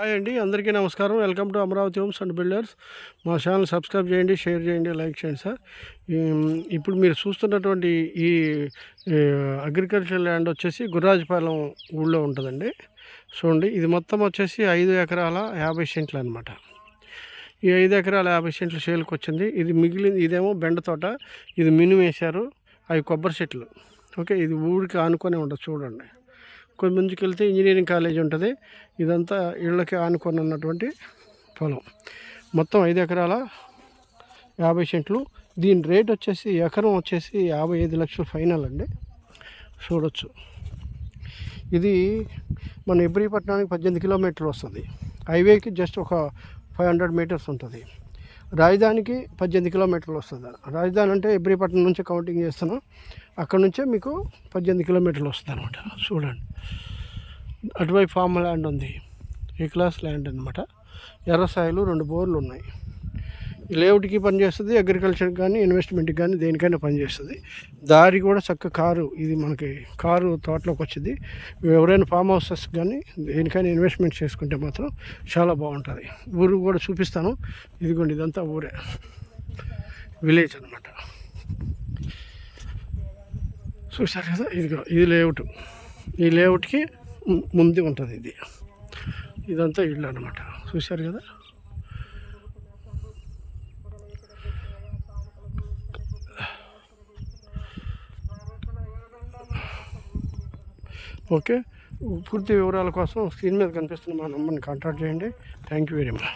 Hi అండి అందరికీ నమస్కారం. Welcome to Amaravati homes and builders. మా ఛానల్ సబ్స్క్రైబ్ చేయండి షేర్ చేయండి లైక్ చేయండి సార్. ఇప్పుడు మీరు చూస్తున్నటువంటి ఈ అగ్రికల్చర్ ల్యాండ్ వచ్చేసి గుర్రాజపాలెం ఊళ్ళో ఉంటుందండి. చూడండి ఇది మొత్తం వచ్చేసి ఐదు ఎకరాల యాభై సెంట్లు అనమాట ఈ ఐదు ఎకరాల యాభై సెంట్లు సేల్కి వచ్చింది. ఇది మిగిలింది ఇదేమో బెండ తోట. ఇది మినుము వేశారు. అవి కొబ్బరి చెట్లు. ఓకే ఇది ఊరికి ఆనుకొని ఉండదు చూడండి. కొంచెం ముందుకు వెళ్తే ఇంజనీరింగ్ కాలేజ్ ఉంటుంది. ఇదంతా ఇళ్ళకి ఆనుకొని ఉన్నటువంటి పొలం. మొత్తం ఐదు ఎకరాల యాభై సెంట్లు. దీని రేట్ వచ్చేసి ఎకరం వచ్చేసి యాభై ఐదు లక్షలు ఫైనల్ అండి. చూడొచ్చు. ఇది మన ఇబ్రీపట్నానికి పద్దెనిమిది కిలోమీటర్లు వస్తుంది. హైవేకి జస్ట్ ఒక ఫైవ్ హండ్రెడ్ మీటర్స్ ఉంటుంది. రాజధానికి పద్దెనిమిది కిలోమీటర్లు వస్తుంది. రాజధాని అంటే ఎబ్రిపట్నం నుంచి కౌంటింగ్ చేస్తున్నాం. అక్కడ నుంచే మీకు పద్దెనిమిది కిలోమీటర్లు వస్తుంది అనమాట చూడండి. అటువైపు ఫామ్ ల్యాండ్ ఉంది. ఏ క్లాస్ ల్యాండ్ అనమాట ఎర్రసాయలు రెండు బోర్లు ఉన్నాయి. లేఅవుట్కి పనిచేస్తుంది అగ్రికల్చర్కి కానీ ఇన్వెస్ట్మెంట్కి కానీ దేనికైనా పనిచేస్తుంది దారి కూడా చక్క కారు ఇది మనకి కారు తోటలోకి వచ్చింది ఎవరైనా ఫామ్ హౌసెస్ కానీ దేనికైనా ఇన్వెస్ట్మెంట్ చేసుకుంటే మాత్రం చాలా బాగుంటుంది. ఊరు కూడా చూపిస్తాను. ఇదిగోండి ఇదంతా ఊరే. విలేజ్ అనమాట చూసారు కదా ఇదిగో ఇది లేఅవుట్. ఈ లేఅవుట్కి ముందు ఉంటుంది ఇది. ఇదంతా ఇల్లు అనమాట చూశారు కదా? ఓకే. పూర్తి వివరాల కోసం స్క్రీన్ మీద కనిపిస్తున్న మా నంబర్ని కాంటాక్ట్ చేయండి. Thank you very much.